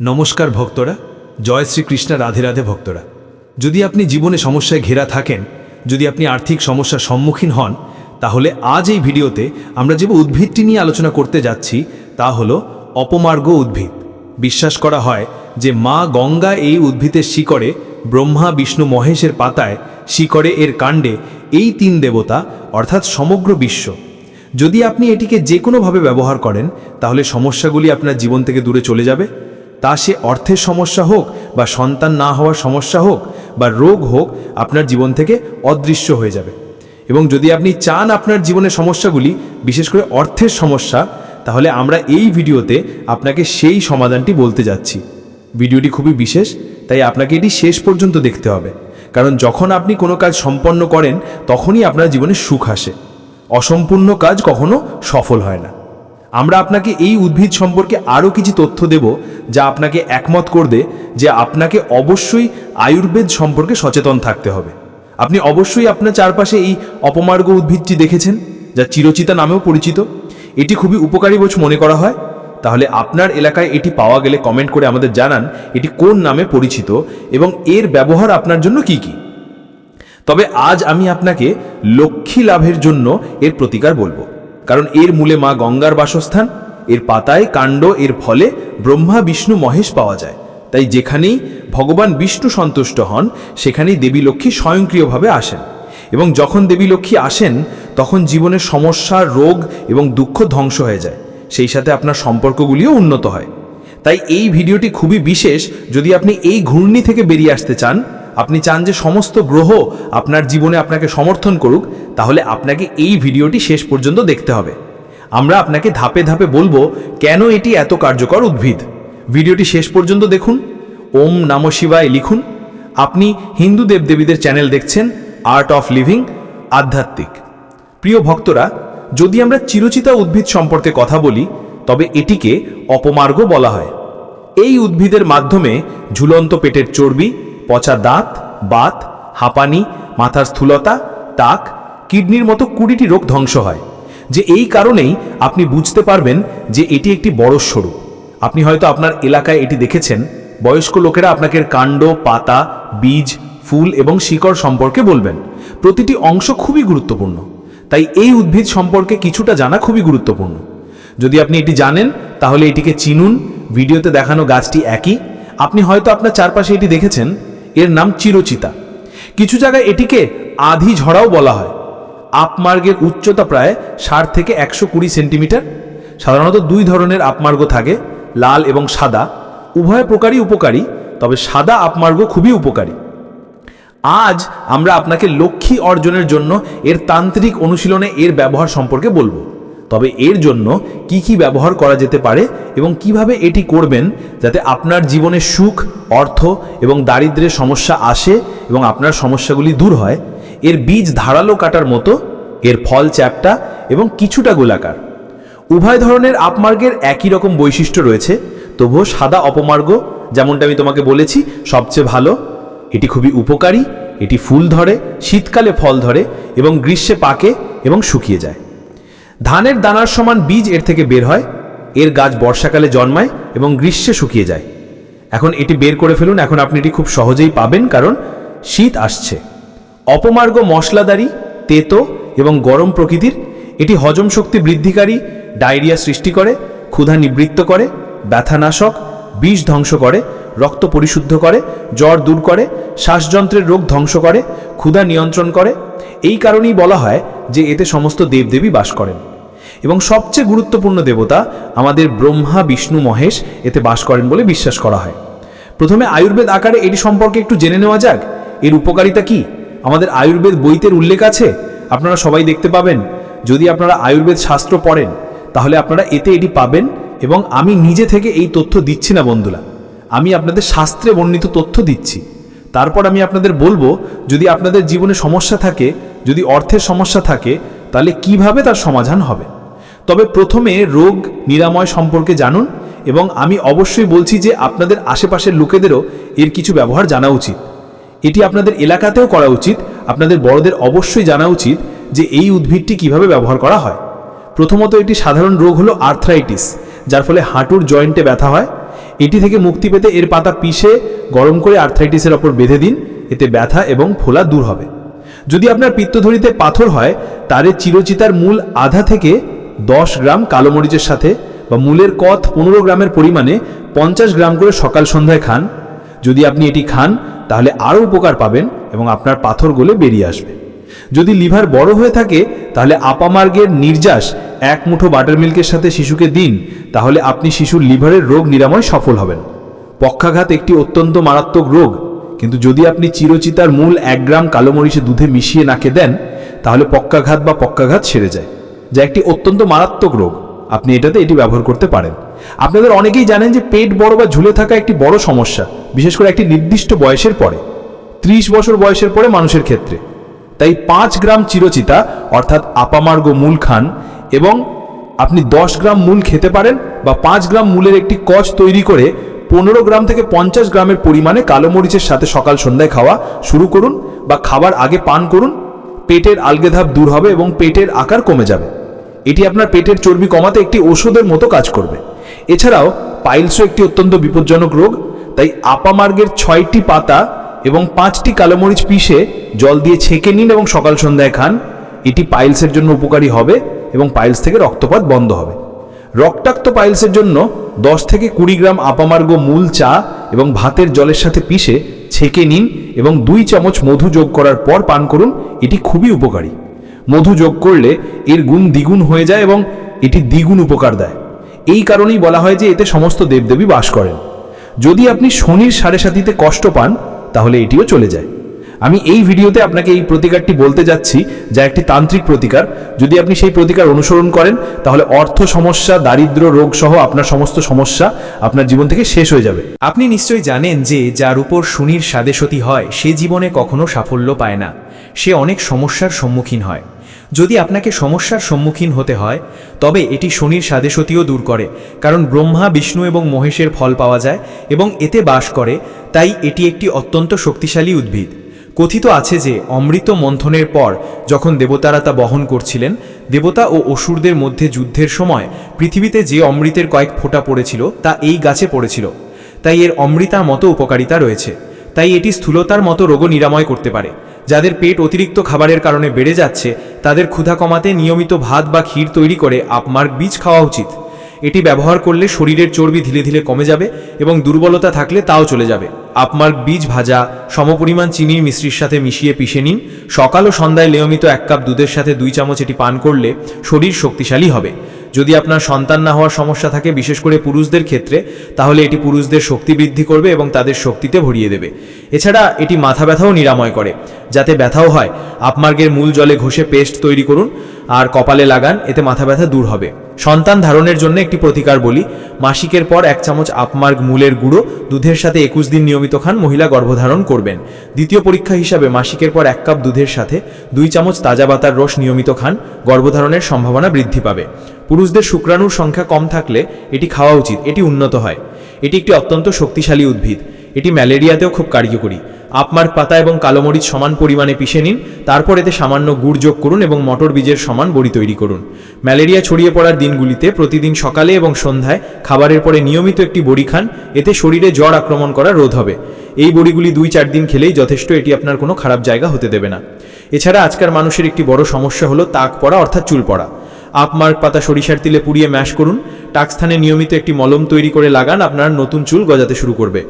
নমস্কার ভক্তরা, জয় শ্রীকৃষ্ণ, রাধে রাধে ভক্তরা। যদি আপনি জীবনে সমস্যায় ঘেরা থাকেন, যদি আপনি আর্থিক সমস্যার সম্মুখীন হন, তাহলে আজ এই ভিডিওতে আমরা যে উদ্ভিদটি নিয়ে আলোচনা করতে যাচ্ছি, তা হলো অপমার্গ উদ্ভিদ। বিশ্বাস করা হয় যে মা গঙ্গা এই উদ্ভিদের শিকড়ে, ব্রহ্মা, বিষ্ণু, মহেশের পাতায় শিকড়ে এর কাণ্ডে এই তিন দেবতা, অর্থাৎ সমগ্র বিশ্ব। যদি আপনি এটিকে যে কোনোভাবে ব্যবহার করেন, তাহলে সমস্যাগুলি আপনার জীবন থেকে দূরে চলে যাবে। তা সে অর্থের সমস্যা হোক বা সন্তান না হওয়ার সমস্যা হোক বা রোগ হোক, আপনার জীবন থেকে অদৃশ্য হয়ে যাবে। এবং যদি আপনি চান আপনার জীবনের সমস্যাগুলি, বিশেষ করে অর্থের সমস্যা, তাহলে আমরা এই ভিডিওতে আপনাকে সেই সমাধানটি বলতে যাচ্ছি। ভিডিওটি খুবই বিশেষ, তাই আপনাকে এটি শেষ পর্যন্ত দেখতে হবে। কারণ যখন আপনি কোনো কাজ সম্পন্ন করেন, তখনই আপনার জীবনে সুখ আসে। অসম্পূর্ণ কাজ কখনো সফল হয় না। আমরা আপনাকে এই উদ্ভিদ সম্পর্কে আরও কিছু তথ্য দেব যা আপনাকে একমত করবে যে আপনাকে অবশ্যই আয়ুর্বেদ সম্পর্কে সচেতন থাকতে হবে। আপনি অবশ্যই আপনার চারপাশে এই অপমার্গ উদ্ভিদটি দেখেছেন, যা চিরচিতা নামেও পরিচিত। এটি খুবই উপকারী বোঝ মনে করা হয়। তাহলে আপনার এলাকায় এটি পাওয়া গেলে কমেন্ট করে আমাদের জানান, এটি কোন নামে পরিচিত এবং এর ব্যবহার আপনার জন্য কি কী। তবে আজ আমি আপনাকে লক্ষ্মী লাভের জন্য এর প্রতিকার বলব। কারণ এর মূলে মা গঙ্গার বাসস্থান, এর পাতায় কাণ্ড, এর ফলে ব্রহ্মা, বিষ্ণু, মহেশ পাওয়া যায়। তাই যেখানেই ভগবান বিষ্ণু সন্তুষ্ট হন, সেখানেই দেবী লক্ষ্মী স্বয়ংক্রিয়ভাবে আসেন। এবং যখন দেবী লক্ষ্মী আসেন, তখন জীবনের সমস্যা, রোগ এবং দুঃখ ধ্বংস হয়ে যায়। সেই সাথে আপনার সম্পর্কগুলিও উন্নত হয়। তাই এই ভিডিওটি খুবই বিশেষ। যদি আপনি এই ঘূর্ণি থেকে বেরিয়ে আসতে চান আপনি চান যে সমস্ত গ্রহ আপনার জীবনে আপনাকে সমর্থন করুক, তাহলে আপনাকে এই ভিডিওটি শেষ পর্যন্ত দেখতে হবে। আমরা আপনাকে ধাপে ধাপে বলব কেন এটি এত কার্যকর উদ্ভিদ। ভিডিওটি শেষ পর্যন্ত দেখুন, ওম নম শিবায় লিখুন। আপনি হিন্দু দেবদেবীদের চ্যানেল দেখছেন, আর্ট অফ লিভিং, আধ্যাত্মিক। প্রিয় ভক্তরা, যদি আমরা চিরচিতা উদ্ভিদ সম্পর্কে কথা বলি, তবে এটিকে অপমার্গ বলা হয়। এই উদ্ভিদের মাধ্যমে ঝুলন্ত পেটের চর্বি পচা দাঁত, বাত, হাঁপানি, মাথার স্থূলতা, টাক, কিডনির মতো কুড়িটি রোগ ধ্বংস হয়। যে এই কারণেই আপনি বুঝতে পারবেন যে এটি একটি বড় স্বরূপ। আপনি হয়তো আপনার এলাকায় এটি দেখেছেন। বয়স্ক লোকেরা আপনাকে কাণ্ড, পাতা, বীজ, ফুল এবং শিকড় সম্পর্কে বলবেন। প্রতিটি অংশ খুবই গুরুত্বপূর্ণ। তাই এই উদ্ভিদ সম্পর্কে কিছুটা জানা খুবই গুরুত্বপূর্ণ। যদি আপনি এটি জানেন, তাহলে এটিকে চিনুন। ভিডিওতে দেখানো গাছটি একই। আপনি হয়তো আপনার চারপাশে এটি দেখেছেন। এর নাম চিরচিতা। কিছু জায়গায় এটিকে আধি ঝড়াও বলা হয়। আপমার্গের উচ্চতা প্রায় ষাট থেকে একশো কুড়ি সেন্টিমিটার। সাধারণত দুই ধরনের আপমার্গ থাকে, লাল এবং সাদা। উভয় প্রকারই উপকারী, তবে সাদা আপমার্গ খুবই উপকারী। আজ আমরা আপনাকে লক্ষ্মী অর্জনের জন্য এর তান্ত্রিক অনুশীলনে এর ব্যবহার সম্পর্কে বলব। তবে এর জন্য কি কি ব্যবহার করা যেতে পারে এবং কীভাবে এটি করবেন যাতে আপনার জীবনে সুখ, অর্থ এবং দারিদ্রের সমস্যা আসে এবং আপনার সমস্যাগুলি দূর হয়, এর বীজ ধারালো কাটার মতো, এর ফল চ্যাপটা এবং কিছুটা গোলাকার। উভয় ধরনের আপমার্গের একই রকম বৈশিষ্ট্য রয়েছে, তবুও সাদা অপমার্গ, যেমনটা আমি তোমাকে বলেছি, সবচেয়ে ভালো। এটি খুবই উপকারী, এটি ফুল ধরে, শীতকালে ফল ধরে এবং গ্রীষ্মে পাকে এবং শুকিয়ে যায়। ধানের দানার সমান বীজ এর থেকে বের হয়, এর গাছ বর্ষাকালে জন্মায় এবং গ্রীষ্মে শুকিয়ে যায়। এখন এটি বের করে ফেলুন, এখন আপনি এটি খুব সহজেই পাবেন, কারণ শীত আসছে। অপমার্গ মশলাদারি, তেতো এবং গরম প্রকৃতির, এটি হজম শক্তি বৃদ্ধিকারী, ডায়রিয়া সৃষ্টি করে, ক্ষুধা নিবৃত্ত করে, ব্যথানাশক, বিষ ধ্বংস করে রক্ত পরিশুদ্ধ করে, জ্বর দূর করে, শ্বাসযন্ত্রের রোগ ধ্বংস করে, ক্ষুধা নিয়ন্ত্রণ করে। এই কারণেই বলা হয় যে এতে সমস্ত দেবদেবী বাস করেন। এবং সবচেয়ে গুরুত্বপূর্ণ দেবতা আমাদের ব্রহ্মা, বিষ্ণু, মহেশ এতে বাস করেন বলে বিশ্বাস করা হয়। প্রথমে আয়ুর্বেদ আকারে এটি সম্পর্কে একটু জেনে নেওয়া যাক। এর উপকারিতা কি? আমাদের আয়ুর্বেদ বইতের উল্লেখ আছে? আপনারা সবাই দেখতে পাবেন। যদি আপনারা আয়ুর্বেদ শাস্ত্র পড়েন, তাহলে আপনারা এতে এটি পাবেন এবং আমি নিজে থেকে এই তথ্য দিচ্ছি না বন্ধুরা। আমি আপনাদের শাস্ত্রে বর্ণিত তথ্য দিচ্ছি। তারপর আমি আপনাদের বলব, যদি আপনাদের জীবনে সমস্যা থাকে, যদি অর্থের সমস্যা থাকে, তাহলে কীভাবে তার সমাধান হবে? তবে প্রথমে রোগ নিরাময় সম্পর্কে জানুন এবং আমি অবশ্যই বলছি যে আপনাদের আশেপাশের লোকেদেরও এর কিছু ব্যবহার জানা উচিত। এটি আপনাদের এলাকাতেও করা উচিত, আপনাদের বড়দের অবশ্যই জানা উচিত যে এই উদ্ভিদটি কীভাবে ব্যবহার করা হয়। প্রথমত এটি সাধারণ রোগ হলো আর্থ্রাইটিস, যার ফলে হাঁটুর জয়েন্টে ব্যথা হয় এটি থেকে মুক্তি পেতে এর পাতা পিষে গরম করে আর্থ্রাইটিসের ওপর বেঁধে দিন, এতে ব্যথা এবং ফোলা দূর হবে। যদি আপনার পিত্তধরিতে পাথর হয়, তারে চিরচিতার মূল আধা থেকে দশ গ্রাম কালো মরিচের সাথে বা মূলের কথ পনেরো গ্রামের পরিমাণে পঞ্চাশ গ্রাম করে সকাল সন্ধ্যায় খান। যদি আপনি এটি খান, তাহলে আরও উপকার পাবেন এবং আপনার পাথর গলে বেরিয়ে আসবে। যদি লিভার বড় হয়ে থাকে, তাহলে আপামার্গের নির্যাস এক মুঠো বাটার মিল্কের সাথে শিশুকে দিন, তাহলে আপনি শিশুর লিভারের রোগ নিরাময় সফল হবেন। পক্ষাঘাত একটি অত্যন্ত মারাত্মক রোগ, কিন্তু যদি আপনি চিরচিতার মূল এক গ্রাম কালো মরিচে দুধে মিশিয়ে নাকে দেন, তাহলে পক্ষাঘাত বা পক্ষাঘাত সেরে যায়, যা একটি অত্যন্ত মারাত্মক রোগ। আপনি এটাতে এটি ব্যবহার করতে পারেন। আপনাদের অনেকেই জানেন যে পেট বড় বা ঝুলে থাকা একটি বড় সমস্যা, বিশেষ করে একটি নির্দিষ্ট বয়সের পরে, ত্রিশ বছর বয়সের পরে মানুষের ক্ষেত্রে। তাই পাঁচ গ্রাম চিরচিতা, অর্থাৎ আপামার্গ মূল খান, এবং আপনি দশ গ্রাম মূল খেতে পারেন বা পাঁচ গ্রাম মূলের একটি কচ তৈরি করে পনেরো গ্রাম থেকে পঞ্চাশ গ্রামের পরিমাণে কালো মরিচের সাথে সকাল সন্ধ্যায় খাওয়া শুরু করুন বা খাবার আগে পান করুন, পেটের আলগেধাপ দূর হবে এবং পেটের আকার কমে যাবে। এটি আপনার পেটের চর্বি কমাতে একটি ওষুধের মতো কাজ করবে। এছাড়াও, পাইলসও একটি অত্যন্ত বিপজ্জনক রোগ, তাই আপামার্গের ছয়টি পাতা এবং পাঁচটি কালোমরিচ পিষে জল দিয়ে ছেঁকে নিন এবং সকাল সন্ধ্যায় খান। এটি পাইলসের জন্য উপকারী হবে এবং পাইলস থেকে রক্তপাত বন্ধ হবে। রক্তাক্ত পাইলসের জন্য দশ থেকে কুড়ি গ্রাম আপামার্গ মূল চা এবং ভাতের জলের সাথে পিষে ছেঁকে নিন এবং দুই চামচ মধু যোগ করার পর পান করুন। এটি খুবই উপকারী। মধু যোগ করলে এর গুণ দ্বিগুণ হয়ে যায় এবং এটি দ্বিগুণ উপকার দেয়। এই কারণেই বলা হয় যে এতে সমস্ত দেবদেবী বাস করেন। যদি আপনি শনির সাড়ে সাতিতে কষ্ট পান তাহলে এটিও চলে যায়। আমি এই ভিডিওতে আপনাকে এই প্রতিকারটি বলতে যাচ্ছি, যা একটি তান্ত্রিক প্রতিকার। যদি আপনি সেই প্রতিকার অনুসরণ করেন, তাহলে অর্থ সমস্যা, দারিদ্র, রোগ সহ আপনার সমস্ত সমস্যা আপনার জীবন থেকে শেষ হয়ে যাবে। আপনি নিশ্চয়ই জানেন যে যার উপর শনির সাদেশতি হয়, সে জীবনে কখনো সাফল্য পায় না। সে অনেক সমস্যার সম্মুখীন হয়। যদি আপনাকে সমস্যার সম্মুখীন হতে হয়, তবে এটি শনির সাদেশতিও দূর করে, কারণ ব্রহ্মা, বিষ্ণু এবং মহেশের ফল পাওয়া যায় এবং এতে বাস করে, তাই এটি একটি অত্যন্ত শক্তিশালী উদ্ভিদ। কথিত আছে যে, অমৃত মন্থনের পর যখন দেবতারা তা বহন করছিলেন, দেবতা ও অসুরদের মধ্যে যুদ্ধের সময় পৃথিবীতে যে অমৃতের কয়েক ফোঁটা পড়েছিল, তা এই গাছে পড়েছিল। তাই এর অমৃতার মতো উপকারিতা রয়েছে। তাই এটি স্থূলতার মতো রোগও নিরাময় করতে পারে। যাদের পেট অতিরিক্ত খাবারের কারণে বেড়ে যাচ্ছে, তাদের ক্ষুধা কমাতে নিয়মিত ভাত বা ক্ষীর তৈরি করে আপমার্ক বীজ খাওয়া উচিত। এটি ব্যবহার করলে শরীরের চর্বি ধীরে ধীরে কমে যাবে এবং দুর্বলতা থাকলে তাও চলে যাবে। আপমার্ক বীজ ভাজা, সমপরিমাণ চিনির মিশ্রির সাথে মিশিয়ে পিষে নিন। সকাল ও সন্ধ্যায় নিয়মিত এক কাপ দুধের সাথে দুই চামচ এটি পান করলে শরীর শক্তিশালী হবে। যদি আপনার সন্তান না হওয়ার সমস্যা থাকে, বিশেষ করে পুরুষদের ক্ষেত্রে, তাহলে এটি পুরুষদের শক্তি বৃদ্ধি করবে এবং তাদের শক্তিতে ভরিয়ে দেবে। এছাড়া এটি মাথা ব্যথাও নিরাময় করে, যাতে ব্যথাও হয়। আপমার্গের মূল জলে ঘষে পেস্ট তৈরি করুন আর কপালে লাগান, এতে মাথা ব্যথা দূর হবে। সন্তান ধারণের জন্য একটি প্রতিকার বলি, মাসিকের পর এক চামচ আপমার্গ মূলের গুঁড়ো, দুধের সাথে একুশ দিন নিয়মিত খান, মহিলা গর্ভধারণ করবেন। দ্বিতীয় পরীক্ষা হিসাবে মাসিকের পর এক কাপ দুধের সাথে দুই চামচ তাজা বাতার রস নিয়মিত খান, গর্ভধারণের সম্ভাবনা বৃদ্ধি পাবে। পুরুষদের শুক্রাণুর সংখ্যা কম থাকলে এটি খাওয়া উচিত, এটি উন্নত হয়। এটি একটি অত্যন্ত শক্তিশালী উদ্ভিদ। এটি ম্যালেরিয়াতেও খুব কার্যকরী। আপমার্ক পাতা এবং কালোমরিচ সমান পরিমাণে পিষে নিন, তারপর এতে সামান্য গুড় যোগ করুন এবং মটর বীজের সমান বড়ি তৈরি করুন। ম্যালেরিয়া ছড়িয়ে পড়ার দিনগুলিতে প্রতিদিন সকালে এবং সন্ধ্যায় খাবারের পরে নিয়মিত একটি বড়ি খান, এতে শরীরে জ্বর আক্রমণ করা রোধ হবে। এই বড়িগুলি দুই চার দিন খেলেই যথেষ্ট, এটি আপনার কোনো খারাপ জায়গা হতে দেবে না। এছাড়া আজকার মানুষের একটি বড় সমস্যা হলো তাক পড়া অর্থাৎ চুল পড়া। আপমার্ক পাতা সরিষার তিলে পুড়িয়ে ম্যাশ করুন। টাকস্থানে নিয়মিত একটি মলম তৈরি করে লাগান, আপনার নতুন চুল গজাতে শুরু করবে।